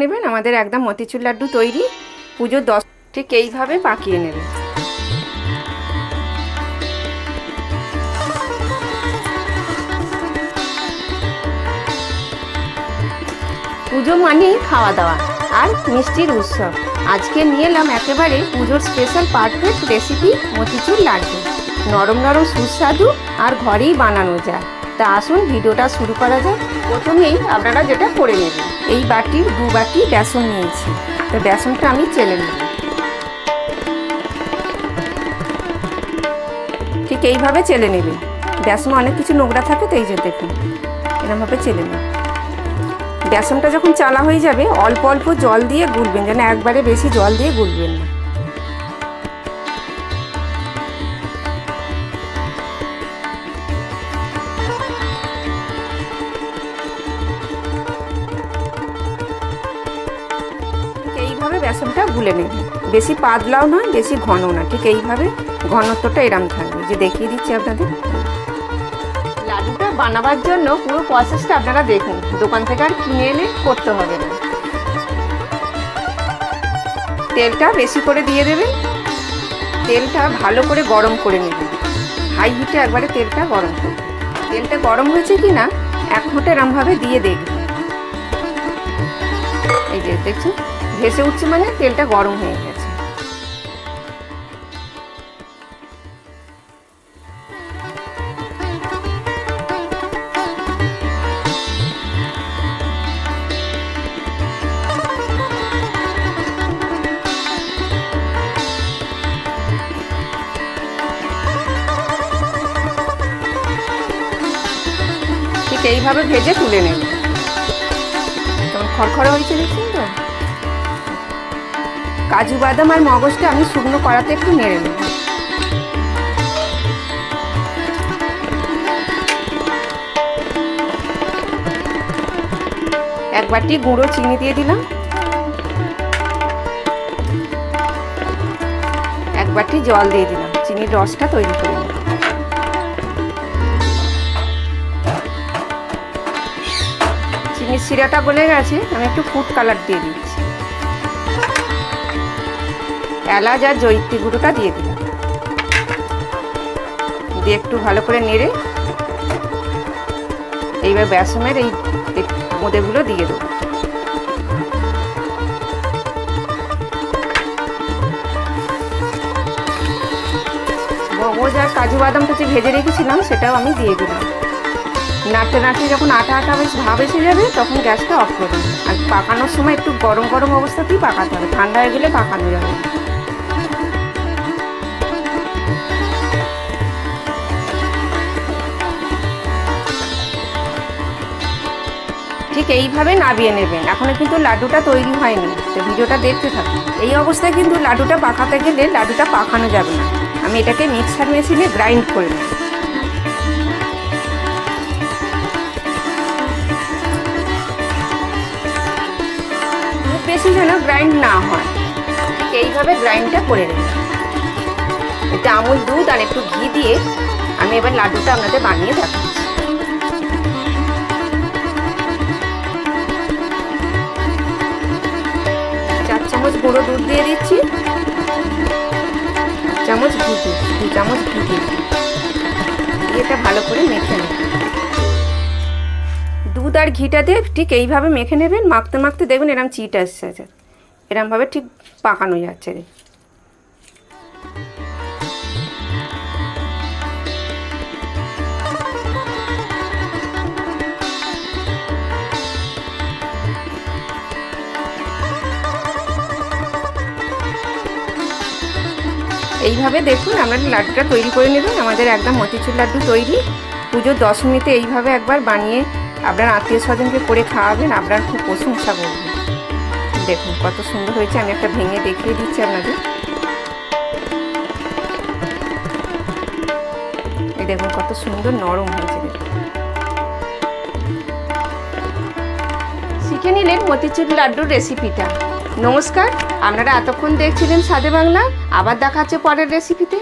নেবেন, আমাদের একদম মতিচুর লাড্ডু তৈরি। পুজোর দশ ঠিক এইভাবে পাকিয়ে নেবেন। পুজো মানেই খাওয়া দাওয়া আর মিষ্টির উৎসব। আজকে নিয়ে এলাম একেবারে পুজোর special perfect recipe motichoor laddoo. নরম নরম সুস্বাদু আর ঘরেই বানানো যায়। তা আসুন, ভিডিওটা শুরু করা যাক। প্রথমেই আপনারা যেটা করে নেবেন, এই বাটির দু বাটি বেসন নিয়েছি। তো বেসনটা আমি চেলে নেব। ঠিক এইভাবে চেলে নেবেন। বেসনে অনেক কিছু নোংরা থাকে, তো এই যে দেখুন, এরমভাবে চেলে নেবেন বেসনটা যখন চালা হয়ে যাবে, অল্প অল্প জল দিয়ে গুলবেন, যেন একবারে বেশি জল দিয়ে গুলবেন না। বেসনটা গুলে নেবেন বেশি পাতলাও না বেশি ঘন না ঠিক এইভাবে ঘনত্বটা এরম থাকবে। যে দেখিয়ে দিচ্ছি আপনাদের। লাড্ডুটা বানাবার জন্য পুরো প্রসেসটা আপনারা দেখুন। দোকান থেকে আর কিনে এনে করতে হবে না। তেলটা বেশি করে দিয়ে দেবেন। তেলটা ভালো করে গরম করে নেবেন। হাই হিটে একবারে তেলটা গরম করবেন তেলটা গরম হয়েছে কি না এক ফোঁটা এরমভাবে দিয়ে দেখবেন। এই যে দেখছেন? ভেসে উঠছে মানে তেলটা গরম হয়ে গেছে। ঠিক এইভাবে ভেজে তুলে নেব। খড়খড়ে হয়েছে দেখছেন তো? কাজু বাদাম আর মগজটা আমি শুকনো করাতে একটু নেড়ে নেব। এক বাটি গুঁড়ো চিনি দিয়ে দিলাম। এক বাটি জল দিয়ে দিলাম। চিনির রসটা তৈরি করে নেব চিনির শিরাটা গলে গেছে, আমি একটু ফুড কালার দিয়ে দিচ্ছি। এলাচ আর জৈত্রী গুঁড়োটা দিয়ে দিলাম। দিয়ে একটু ভালো করে নেড়ে এইবার বেসনের এই মোদেগুলো দিয়ে দেবো। মগজ আর কাজু বাদামটা যে ভেজে রেখেছিলাম, সেটাও আমি দিয়ে দিলাম। নাড়তে নাড়তে যখন আটা আটা বেশ ভাব এসে যাবে, তখন গ্যাসটা অফ করবেন আর পাকানোর সময় একটু গরম গরম অবস্থাতেই পাকাতে হবে। ঠান্ডা হয়ে গেলে পাকানো যাবে ঠিক এইভাবে নাবিয়ে নেবেন। এখনও কিন্তু লাড্ডুটা তৈরি হয়নি। তো ভিডিওটা দেখতে থাকুন। এই অবস্থায় কিন্তু লাড্ডুটা পাকাতে গেলে লাড্ডুটা পাকানো যাবে না। আমি এটাকে মিক্সার মেশিনে গ্রাইন্ড করে নেব। বেশি যেন গ্রাইন্ড না হয়। ঠিক এইভাবে গ্রাইন্ডটা করে নেব। এতে আমুল দুধ আর একটু ঘি দিয়ে আমি এবার লাড্ডুটা আপনাদের বানিয়ে দেখাচ্ছি। গুঁড়ো দুধ দিয়ে দিচ্ছি। চামচ ঘি দিচ্ছি দু চামচ ঘি দিচ্ছি এটা ভালো করে মেখে নেব। দুধ আর ঘিটা দিয়ে ঠিক এইভাবে মেখে নেবেন। মাখতে মাখতে দেখবেন এরম চিট আসছে। এরমভাবে ঠিক পাকানো যাচ্ছে। রে এইভাবে দেখুন আমরা লাড্ডুটা তৈরি করে নেবেন আমাদের একদম মতিচুর লাড্ডু তৈরি। পুজোর দশমীতে এইভাবে একবার বানিয়ে আপনার আত্মীয় স্বজনকে করে খাওয়াবেন, আপনার খুব প্রশংসা করবেন দেখুন কত সুন্দর হয়েছে, আমি একটা ভেঙে দেখিয়ে দিচ্ছি আপনাদের। দেখুন কত সুন্দর নরম হয়েছে দেখুন। শিখে নিলেন মতিচুর লাড্ডুর রেসিপিটা নমস্কার আপনারা এতক্ষণ দেখছিলেন সাদে বাংলা আবার দেখাচ্ছে পরের রেসিপিতে